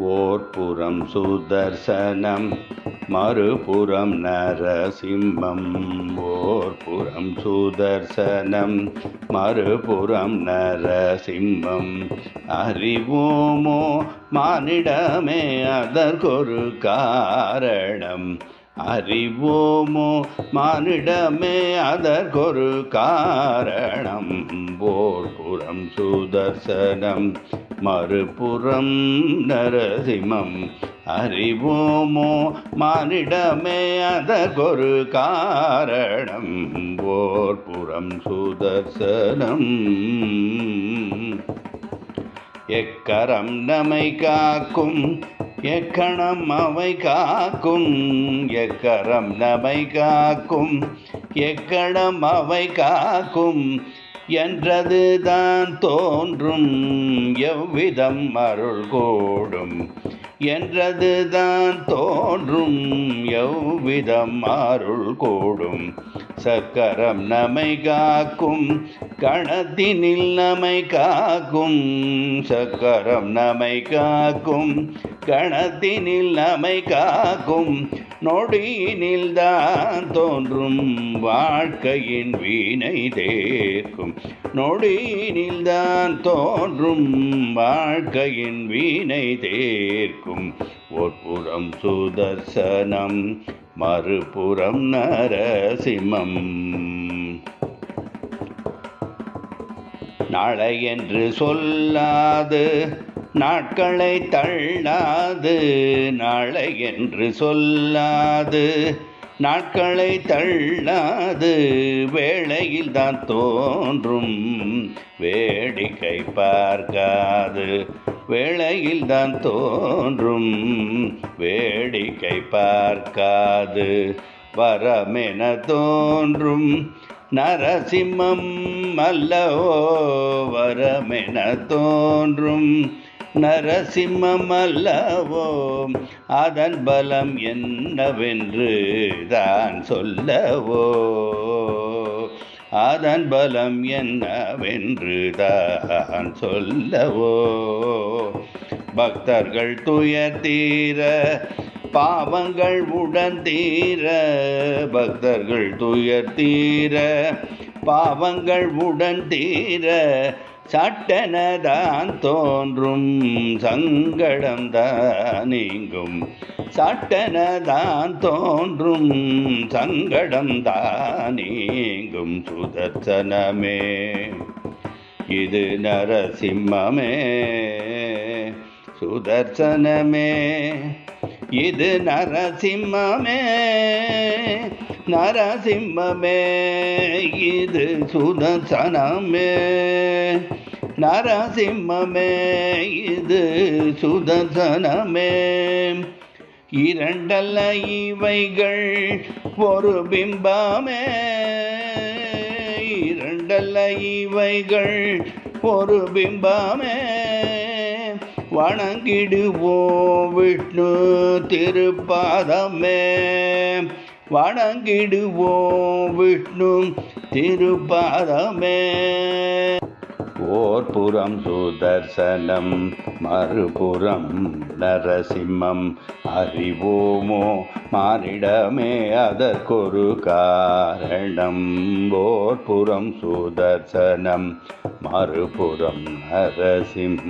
ஓர்புறம் சுதர்சனம் மறுபுறம் நரசிம்மம். ஓர்புறம் சுதர்சனம் மறுபுறம் நரசிம்மம். அறிவோமோ மானிடமே அதற்கொரு காரணம். அறிவோமோ மானிடமே அதற்கொரு காரணம். போர் போர்புறம் சுதர்சனம். மறுபுறம் நரசிம்மம் அறிவோமோ மானிடமே அதற்கொரு காரணம். போர்புறம் சுதர்சனம். எக்கரம் நமை காக்கும் எக்கணம் அவை காக்கும். எக்கரம் நமை காக்கும் எக்கணம் அவை காக்கும். என்றது தான் தோன்றும் எவ்விதம் அருள் கூடும். என்றது தான் தோன்றும் எவ்விதம் அருள் கூடும். சக்கரம் நமை காக்கும் கணத்தினில் நமை காக்கும். சக்கரம் நமை காக்கும் கணத்தினில் நமை காக்கும். நொடியினில் தான் தோன்றும் வாழ்க்கையின் வீணை தேர்க்கும். நொடியினில் தான் தோன்றும் வாழ்க்கையின் வீணை தேர்க்கும். ஒருபுறம் சுதர்சனம் மறுபுறம் நரசிம்மம். நாளை என்று சொல்லாது நாட்களை தள்ளாது நாளை என்று சொல்லாது. நாட்களை தள்ளாது வேளையில் தான் தோன்றும் வேடிக்கை பார்க்காது. வேளையில் தான் தோன்றும் வேடிக்கை பார்க்காது. வரமென தோன்றும் நரசிம்மம் அல்லவோ வரமென தோன்றும் நரசிம்மல்லவோ அதன் பலம் என்னவென்று தான் சொல்லவோ அதன் பலம் என்னவென்று தான் சொல்லவோ பக்தர்கள் துயர் தீர பாவங்கள் உடன் தீர. பக்தர்கள் துயர் தீர பாவங்கள் உடன் தீர. சட்டனதான் தோன்றும் சங்கடம் நீங்கும் சட்டனதான் தோன்றும் சங்கடம் நீங்கும் சுதர்சனமே. இது நரசிம்மமே சுதர்சனமே. இது நரசிம்மமே. நரசிம்மமே இது சுதசனமே நரசிம்மமே இது சுதசனமே இரண்டல்ல இவைகள் ஒரு பிம்பமே. இரண்டல்ல இவைகள் ஒரு பிம்பமே. வணங்கிடுவோம் விஷ்ணு திருப்பாதமே. வணங்கிடுவோம் விஷ்ணு திருப்பாதமே. ஓர்புறம் சுதர்சனம் மறுபுறம் நரசிம்மம். அறிவோமோ மானிடமே அதற்கொரு காரணம். ஓர்புறம் சுதர்சனம் மறுபுறம் நரசிம்மம்.